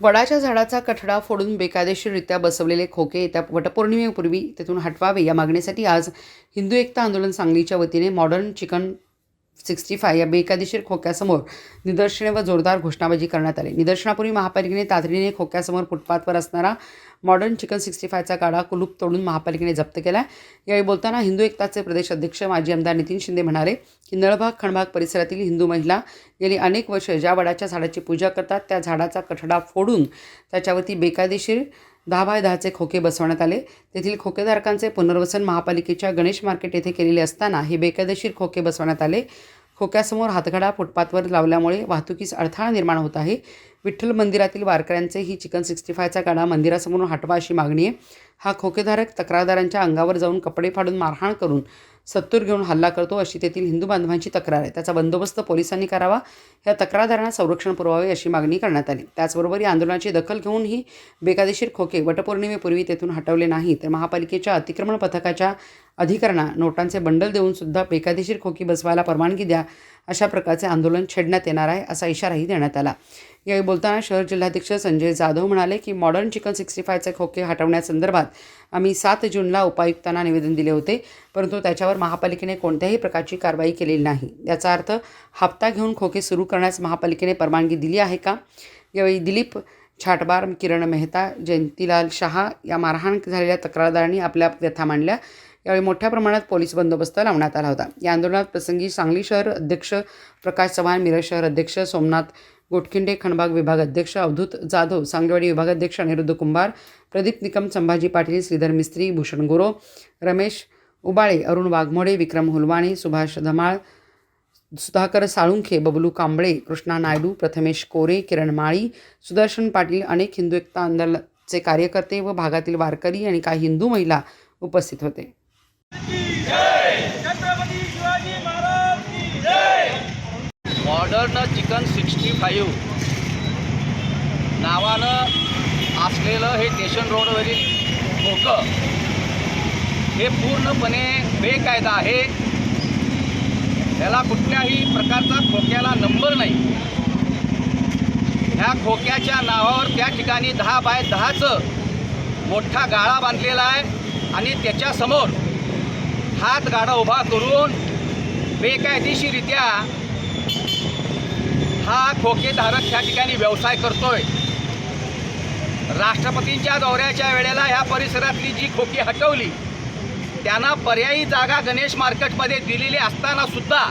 वडाच्या झाडाचा कठडा फोडून बेकायदेशीररित्या बसवलेले खोके येत्या वटपौर्णिमेपूर्वी तेथून हटवावे या मागणीसाठी आज हिंदू एकता आंदोलन सांगलीच्या वतीने मॉडर्न चिकन सिक्स्टी फाय या बेकायदेशीर खोक्यासमोर निदर्शने व जोरदार घोषणाबाजी करण्यात आली. निदर्शनापूर्वी महापालिकेने तातडीने खोक्यासमोर फुटपाथवर असणारा मॉडर्न चिकन सिक्स्टी फायचा काडा कुलूप तोडून महापालिकेने जप्त केला यावेळी बोलताना हिंदू एकताचे प्रदेश अध्यक्ष माजी आमदार नितीन शिंदे म्हणाले की नळभाग खणभाग परिसरातील हिंदू महिला गेली अनेक वर्ष ज्या वडाच्या झाडाची पूजा करतात त्या झाडाचा कठडा फोडून त्याच्यावरती बेकायदेशीर दहा बाय दहाचे खोके बसवण्यात आले. तेथील खोकेधारकांचे पुनर्वसन महापालिकेच्या गणेश मार्केट येथे केलेले असताना हे बेकायदेशीर खोके बसवण्यात आले. खोक्यासमोर हातगाडा फुटपाथवर लावल्यामुळे वाहतुकीस अडथळा निर्माण होत आहे. विठ्ठल मंदिरातील वारकऱ्यांचे ही चिकन सिक्स्टी फायचा गाडा मंदिरासमोरून हटवा अशी मागणी आहे. हा खोकेधारक तक्रारदारांच्या अंगावर जाऊन कपडे फाडून मारहाण करून सत्तूर घेऊन हल्ला करतो अशी तेथील हिंदू बांधवांची तक्रार आहे. त्याचा बंदोबस्त पोलिसांनी करावा या तक्रारदारांना संरक्षण पुरवावे अशी मागणी करण्यात आली. त्याचबरोबर या आंदोलनाची दखल घेऊन ही बेकायदेशीर खोके वटपौर्णिमेपूर्वी तेथून हटवले नाही तर महापालिकेच्या अतिक्रमण पथकाच्या अधिकाऱ्यांना नोटांचे बंडल देऊन सुद्धा बेकायदेशीर खोकी बसवायला परवानगी द्या अशा प्रकारचे आंदोलन छेडण्यात येणार आहे असा इशाराही देण्यात आला. यावेळी बोलताना शहर जिल्हाध्यक्ष संजय जाधव म्हणाले की मॉडर्न चिकन सिक्स्टी फायचे खोके हटवण्यासंदर्भात आम्ही सात जूनला उपायुक्तांना निवेदन दिले होते परंतु त्याच्यावर महापालिकेने कोणत्याही प्रकारची कारवाई केलेली नाही. याचा अर्थ हप्ता घेऊन खोके सुरू करण्यास महापालिकेने परवानगी दिली आहे का? यावेळी दिलीप छाटबार किरण मेहता जयंतीलाल शहा या मारहाण झालेल्या तक्रारदारांनी आपल्या व्यथा मांडल्या. यावेळी मोठ्या प्रमाणात पोलीस बंदोबस्त लावण्यात आला होता. या आंदोलनात प्रसंगी सांगली शहर अध्यक्ष प्रकाश चव्हाण मिरज शहर अध्यक्ष सोमनाथ गोटखिंडे खणबाग विभाग अध्यक्ष अवधूत जाधव सांगलीवाडी विभागाध्यक्ष अनिरुद्ध कुंभार प्रदीप निकम संभाजी पाटील श्रीधर मिस्त्री भूषण गोरो रमेश उबाळे अरुण वाघमोडे विक्रम हुलवाणी सुभाष धमाळ सुधाकर साळुंखे बबलू कांबळे कृष्णा नायडू प्रथमेश कोरे किरण माळी सुदर्शन पाटील अनेक हिंदू एकता आंदोलनाचे कार्यकर्ते व भागातील वारकरी आणि काही हिंदू महिला उपस्थित होते. मॉडर्न चिकन सिक्स्टी फाईव्ह नावानं असलेलं हे स्टेशन रोडवरील खोकं हे पूर्णपणे बेकायदा आहे. त्याला कुठल्याही प्रकारचा खोक्याला नंबर नाही. ह्या खोक्याच्या नावावर त्या ठिकाणी दहा बाय दहाचं मोठा गाळा बांधलेला आहे आणि त्याच्यासमोर हात गाडा उभा करून बेकायदेशीरित्या हा खोकेधारक त्या ठिकाणी व्यवसाय करतोय. राष्ट्रपतींच्या दौऱ्याच्या वेळेला ह्या परिसरातली जी खोकी हटवली त्यांना पर्यायी जागा गणेश मार्केटमध्ये दिलेली असताना सुद्धा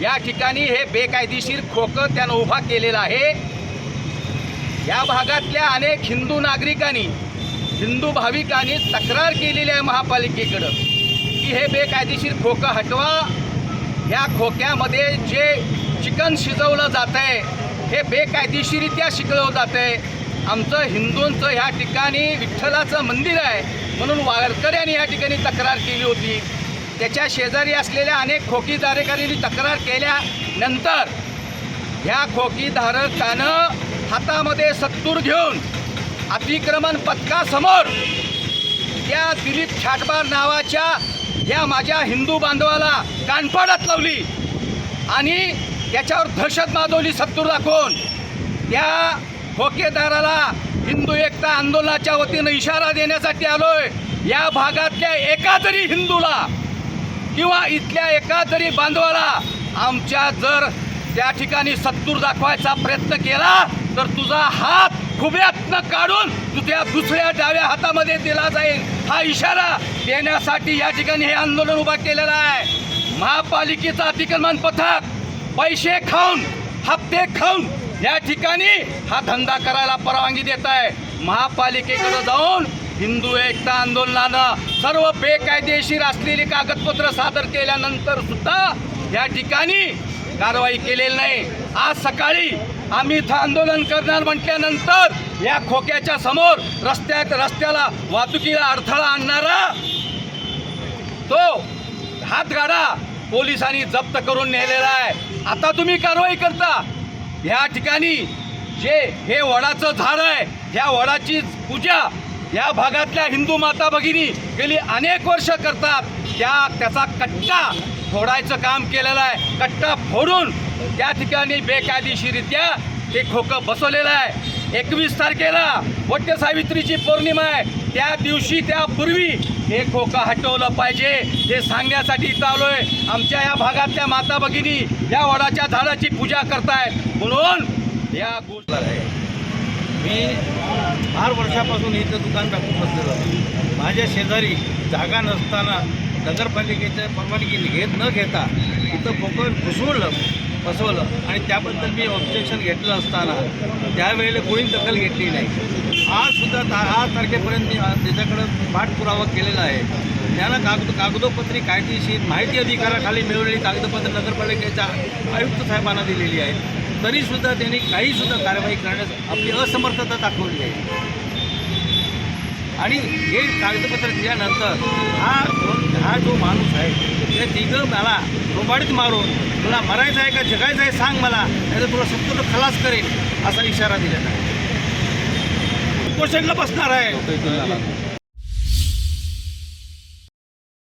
या ठिकाणी हे बेकायदेशीर खोकं त्यानं उभा केलेलं आहे. या भागातल्या अनेक हिंदू नागरिकांनी हिंदू भाविकांनी तक्रार केलेली आहे महापालिकेकडं. की हे बेकायदेशीर खोकं हटवा. ह्या खोक्यामध्ये जे चिकन शिजवलं जात आहे हे बेकायदेशीरित्या शिकवलं जात आहे आमचं हिंदूंचं ह्या ठिकाणी विठ्ठलाचं मंदिर आहे म्हणून वारकऱ्यांनी या ठिकाणी तक्रार केली होती. त्याच्या शेजारी असलेल्या अनेक खोकीधारकांनी तक्रार केल्यानंतर ह्या खोकीधारकानं हातामध्ये सत्तूर घेऊन अतिक्रमण पथकासमोर त्या दिलीप छाटबार नावाच्या या माझ्या हिंदू बांधवाला कानफाडात लावली. आणि त्याच्यावर दहशत माजवली सत्तूर दाखवून. त्या ठोकेदाराला हिंदू एकता आंदोलनाच्या वतीनं इशारा देण्यासाठी आलोय. या भागातल्या एका तरी हिंदूला किंवा इथल्या एका तरी बांधवाला आमच्या जर त्या ठिकाणी सत्तूर दाखवायचा प्रयत्न केला तर तुझा हात खुब्यातनं काढून तुझ्या दुसऱ्या डाव्या हातामध्ये दिला जाईल. हा इशारा देण्यासाठी या ठिकाणी हे आंदोलन उभा केलेलं आहे. महापालिकेचं अतिक्रमण पथक पैसे खाऊन हप्ते खाऊन या ठिकाणी हा धंदा करायला परवानगी देत आहे. महापालिकेकडे जाऊन हिंदू एकता आंदोलनानं सर्व बेकायदेशीर असलेली कागदपत्र सादर केल्यानंतर सुद्धा या ठिकाणी कारवाई केलेली नाही. आज सकाळी आम्ही इथं आंदोलन करणार म्हटल्यानंतर या खोक्याच्या समोर रस्त्यात रस्त्याला वाहतुकीला अडथळा आणणारा तो हातगाडा पोलिसांनी जप्त करून नेलेला आहे. आता तुम्ही कारवाई करता. ह्या ठिकाणी जे हे वडाचं झाड आहे ह्या वडाची पूजा या भागातल्या हिंदू माता भगिनी गेली अनेक वर्ष करतात. त्या त्याचा कट्टा फोडायचं काम केलेलं आहे. कट्टा फोडून त्या ठिकाणी बेकायदेशीरित्या ते खोकं बसवलेलं आहे. एकवीस तारखेला वट्य सावित्रीची पौर्णिमा आहे. त्या दिवशी त्यापूर्वी हे खोकं हटवलं पाहिजे हे सांगण्यासाठी चालू आहे आमच्या या भागातल्या माता भगिनी या वडाच्या झाडाची पूजा करतायत. म्हणून या गोष्ट आहे मी फार वर्षापासून इथं दुकान टाकून बसलेलो माझ्या शेजारी जागा नसताना नगरपालिकेच्या परवानगी घेत न घेता इथं फोकट घुसवलं बसवलं. आणि त्याबद्दल मी ऑब्जेक्शन घेतलं असताना त्यावेळेला कोणी दखल घेतली नाही. आज सुद्धा ता आज तारखेपर्यंत मी त्याच्याकडं पाठपुरावा केलेला आहे. त्यानं कागद कागदोपत्री कायदेशीर माहिती अधिकाराखाली मिळवलेली कागदपत्र नगरपालिकेच्या आयुक्त साहेबांना दिलेली आहे. तरीसुद्धा त्यांनी काहीसुद्धा कारवाई करण्यास आपली असमर्थता दाखवली आहे. आणि हे कागदपत्र दिल्यानंतर हा हा जो माणूस आहे ते तिघं मला रोबाडीत मारून तुला मरायचं आहे का जगायचं आहे सांग मला नाही तर तुला संपूर्ण खलास करेल असा इशारा दिलेला आहे. उपोषणला बसणार आहे.